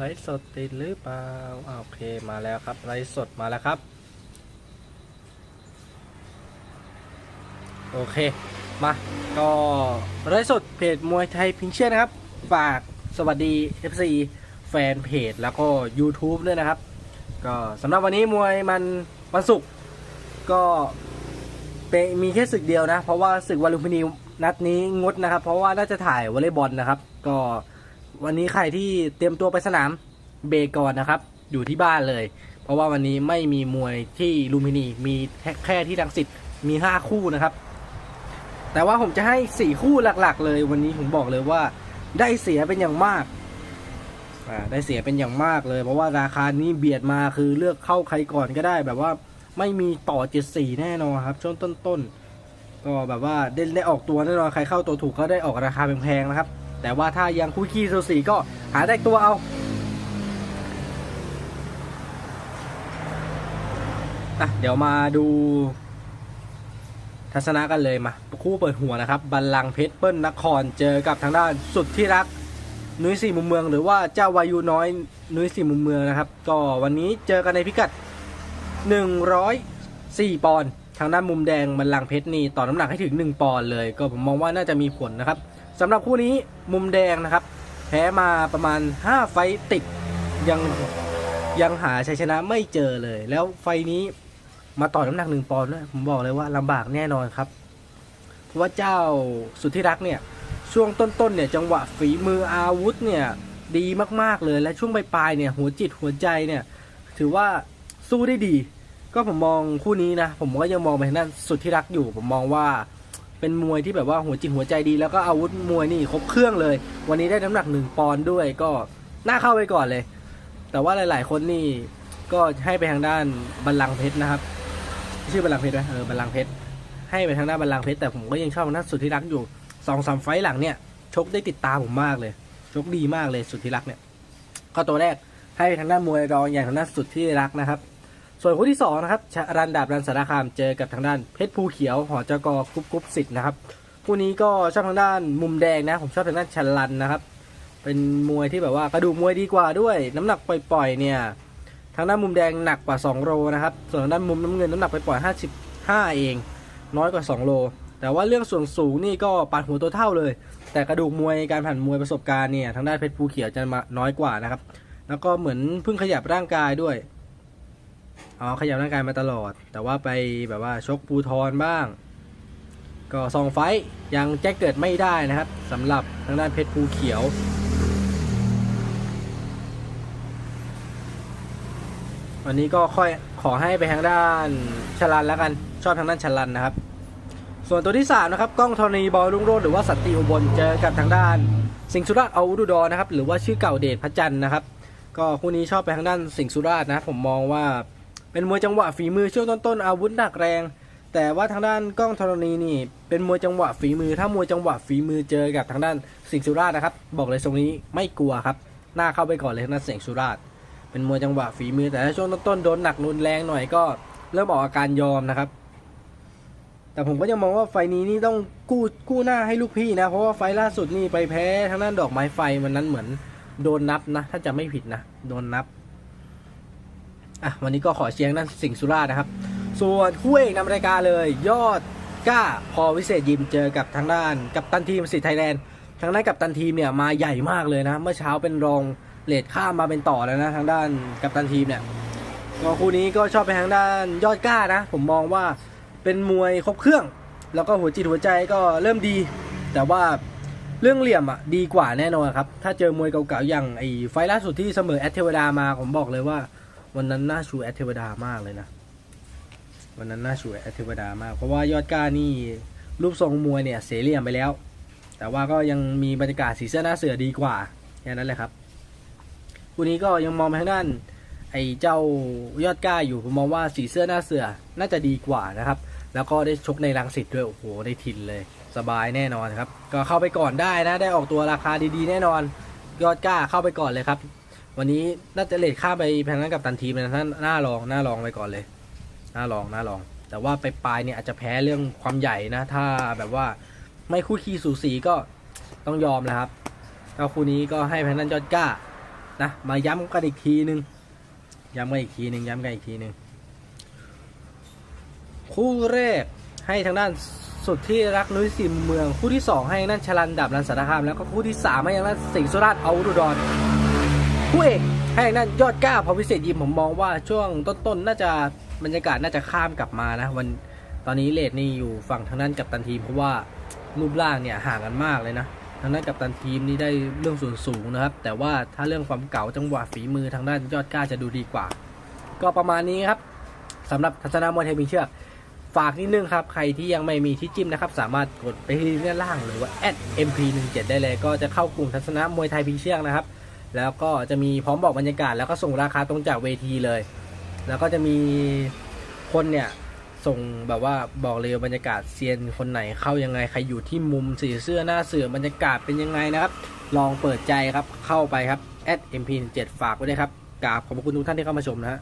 ไลฟ์สดติดหรือเปล่าโอเคมาแล้วครับไลฟ์สดมาแล้วครับ โอเค มาก็ไลฟ์สดเพจมวยไทยพิงเชียนะครับ ฝากสวัสดี FC แฟนเพจแล้วก็ YouTube ด้วยนะครับ ก็สำหรับวันนี้มวยมันวันศุกร์ก็เป็นมีแค่ศึกเดียวนะ เพราะว่าศึกวันลุมพินีนัดนี้งดนะครับ เพราะว่าน่าจะถ่ายวอลเลย์บอลนะครับ ก็ วันนี้ใครที่เตรียมตัวไปสนามเบก่อนนะครับ อยู่ที่บ้านเลย เพราะว่าวันนี้ไม่มีมวยที่ลุมพินีมีแค่ที่ดังสิทธิ์มี 5 คู่นะครับ แต่ว่าผมจะให้ 4 คู่หลักๆ เลย วันนี้ผมบอกเลยว่าได้เสียเป็นอย่างมากได้เสียเป็นอย่างมากเลย เพราะว่าราคานี้เบียดมาคือเลือกเข้าใครก่อนก็ได้ แบบว่าไม่มีต่อ74แน่นอนครับ ช่วงต้นๆก็แบบว่าได้ได้ออกตัวแน่นอนใครเข้าตัวถูกก็ได้ออกราคาแพงๆนะครับ แต่ว่าถ้ายังคู่ขี้สูสีก็หาได้ตัวเอา อะ เดี๋ยวมาดู ทัศนะกันเลยมา คู่เปิดหัวนะครับ บัลลังเพชรเปิ้ลนครเจอกับทางด้านสุดที่รักนุ้ยสี่มุมเมืองหรือว่าเจ้าวายุน้อยนุ้ยสี่มุมเมืองนะครับ ก็วันนี้เจอกันในพิกัด 104 ปอนด์ทางด้านมุมแดงบัลลังเพชรนี่ต่อน้ำหนักให้ถึง 1 ปอนด์เลย ก็ผมมองว่าน่าจะมีผลนะครับ สำหรับคู่นี้มุมแดงนะครับ แพ้มาประมาณ 5 ไฟติดยังยังหาชัยชนะไม่เจอเลย แล้วไฟนี้มาต่อน้ำหนักหนึ่งปอนด์ด้วยผมบอกเลยว่าลำบากแน่นอนครับ เพราะว่าเจ้าสุดที่รักเนี่ย ช่วงต้นๆเนี่ยจังหวะฝีมืออาวุธเนี่ยดีมากๆเลยและช่วงปลายๆเนี่ยหัวจิตหัวใจเนี่ย ถือว่าสู้ได้ดี ก็ผมมองคู่นี้นะ ผมก็ยังมองไปทางด้านสุดที่รักอยู่ ผมมองว่า เป็นมวยที่แบบว่าหัวจิตหัวใจดี แล้วก็อาวุธมวยนี่ครบเครื่องเลย วันนี้ได้น้ำหนักหนึ่งปอนด์ด้วยก็น่าเข้าไปก่อนเลย แต่ว่าหลาย ๆ คนนี่ก็ให้ไปทางด้านบัลลังก์เพชรนะครับ ชื่อบัลลังก์เพชรไหมเออบัลลังก์เพชรให้ไปทางด้านบัลลังก์เพชรแต่ผมก็ยังชอบทางด้านสุดที่รักอยู่สองสามไฟหลังเนี่ยชกได้ติดตามผมมากเลย ชกดีมากเลยสุดที่รักเนี่ยก็ตัวแรกให้ทางด้านมวยรองอย่างทางด้านสุดที่รักนะครับ ส่วนคู่ที่สองนะครับชรันดาบรันสารคามเจอกับทางด้านเพชรภูเขียวหอจกกรุ๊ปกรุ๊ปสิทธิ์นะครับคู่นี้ก็ชอบทางด้านมุมแดงนะผมชอบทางด้านชรันนะครับ เป็นมวยที่แบบว่ากระดูกมวยดีกว่าด้วย น้ำหนักปล่อยๆเนี่ยทางด้านมุมแดงหนักกว่า 2 โลนะครับ ส่วนทางด้านมุมน้ำเงินน้ำหนักไปปล่อย55 เอง น้อยกว่า 2 โล แต่ว่าเรื่องส่วนสูงนี่ก็ปาดหัวตัวเท่าเลย แต่กระดูกมวยการผ่านมวยประสบการณ์เนี่ยทางด้านเพชรภูเขียวจะมาน้อยกว่านะครับ แล้วก็เหมือนเพิ่งขยับร่างกายด้วย อ๋อขยับร่างกายมาตลอด แต่ว่าไปแบบว่าชกภูทรบ้าง ก็สองไฟต์ยังแจ้งเกิดไม่ได้นะครับสำหรับทางด้านเพชรภูเขียววันนี้ก็ค่อยขอให้ไปทางด้านชลันแล้วกันชอบทางด้านชลันนะครับ ส่วนตัวที่สามนะครับกล้องธรณีบอลรุ่งโรจน์หรือว่าสัตติอุบลเจอกับทางด้าน สิงห์สุราษฎร์เอาอุดุดรนะครับหรือว่าชื่อเก่าเดชพระจันทร์นะครับ ก็คู่นี้ชอบไปทางด้านสิงห์สุราษฎร์นะผมมองว่า เป็นมวยจังหวะฝีมือช่วงต้นๆอาวุธหนักแรง แต่ว่าทางด้านกล้องธรณีนี่ เป็นมวยจังหวะฝีมือ ถ้ามวยจังหวะฝีมือเจอกับทางด้านสิงห์สุราษฎร์นะครับ บอกเลยตรงนี้ไม่กลัวครับ หน้าเข้าไปก่อนเลยทางด้านสิงห์สุราษฎร์เป็นมวยจังหวะฝีมือแต่ถ้าช่วงต้นๆโดนหนักรุนแรงหน่อยก็เริ่มออกอาการยอมนะครับ แต่ผมก็ยังมองว่าไฟนี้นี่ต้องกู้กู้หน้าให้ลูกพี่นะ เพราะว่าไฟล์ล่าสุดนี่ไปแพ้ทางด้านดอกไม้ไฟมันนั้นเหมือนโดนนับนะ ถ้าจะไม่ผิดนะ โดนนับ อะวันนี้ก็ขอเชียร์ด้านสิงห์สุราษนะครับ ส่วนคู่เอกนำรายการเลย ยอดกล้าพอวิเศษยิมเจอกับทางด้านกับตันทีมสิทธิ์ไทยแลนด์ทางด้านกับตันทีมเนี่ยมาใหญ่มากเลยนะ เมื่อเช้าเป็นรองเลดข้ามมาเป็นต่อแล้วนะ ทางด้านกัปตันทีมเนี่ยก็คู่นี้ก็ชอบไปทางด้านยอดกล้านะ ผมมองว่าเป็นมวยครบเครื่อง แล้วก็หัวจิตหัวใจก็เริ่มดี แต่ว่าเรื่องเหลี่ยมอะดีกว่าแน่นอนครับ ถ้าเจอมวยเก่าๆอย่างไอ้ไฟล์ล่าสุดที่เสมอแอตเทวดามาผมบอกเลยว่า วันนั้นน่าชูแอตเทวดามากเลยนะ วันนั้นน่าชูแอตเทวดามาก เพราะว่ายอดก้านี่รูปทรงมวยเนี่ยเสียเหลี่ยมไปแล้ว แต่ว่าก็ยังมีบรรยากาศสีเสื้อหน้าเสือดีกว่าแค่นั้นแหละครับคู่นี้ก็ยังมองไปทางด้านไอ้เจ้ายอดก้าอยู่ผมมองว่าสีเสื้อหน้าเสือน่าจะดีกว่านะครับ แล้วก็ได้ชกในรังสิตด้วยโอ้โหได้ทินเลยสบายแน่นอนครับ ก็เข้าไปก่อนได้นะ ได้ออกตัวราคาดีๆ แน่นอน ยอดก้าเข้าไปก่อนเลยครับ วันนี้น่าจะเลทค่าไปแพงนั้นกับตันทีมนะท่านหน้าลองหน้าลองไปก่อนเลย หน้าลองหน้าลอง แต่ว่าไปปลายเนี่ยอาจจะแพ้เรื่องความใหญ่นะ ถ้าแบบว่าไม่คู่ขี้สูสีก็ต้องยอมนะครับก็คู่นี้ก็ให้แพงนั้นยอดกล้านะมาย้ำกันอีกทีหนึ่งย้ำกันอีกทีหนึ่งย้ำกันอีกทีหนึ่งคู่แรกให้ทางด้านสุดที่รักนุ้ยสิมเมือง คู่ที่สองให้ทางด้านชลันดับรันสารคามแล้วก็คู่ที่สามให้ทางด้านสิงสุราษฎร์เอาดุดร คู่เอกให้ทางด้านยอดก้าพอพิเศษยิมผมมองว่าช่วงต้นๆน่าจะบรรยากาศน่าจะข้ามกลับมานะวันตอนนี้เลดนี่อยู่ฝั่งทางด้านกัปตันทีมเพราะว่ารูปร่างเนี่ยห่างกันมากเลยนะทางด้านกัปตันทีมนี่ได้เรื่องส่วนสูงนะครับ แต่ว่าถ้าเรื่องความเก่าจังหวะฝีมือทางด้านยอดกล้าจะดูดีกว่า ก็ประมาณนี้ครับสำหรับทัศนามวยไทยมีเชือกฝากนิดนึงครับ ใครที่ยังไม่มีที่จิ้มนะครับ สามารถกดไปที่ด้านล่างหรือว่า @mp17 ได้เลย ก็จะเข้ากลุ่มทัศนมวยไทยพิเชือกนะครับ แล้วก็จะมีพร้อมบอกบรรยากาศ แล้วก็ส่งราคาตรงจากเวทีเลย แล้วก็จะมีคนเนี่ยส่งแบบว่าบอกเลยว่าบรรยากาศเซียนคนไหนเข้ายังไงใครอยู่ที่มุมสีเสื้อหน้าเสือบรรยากาศเป็นยังไงนะครับ ลองเปิดใจครับเข้าไปครับ @mp17 ฝากไว้ด้วยครับกราบขอบพระคุณทุกท่านที่เข้ามาชมนะฮะ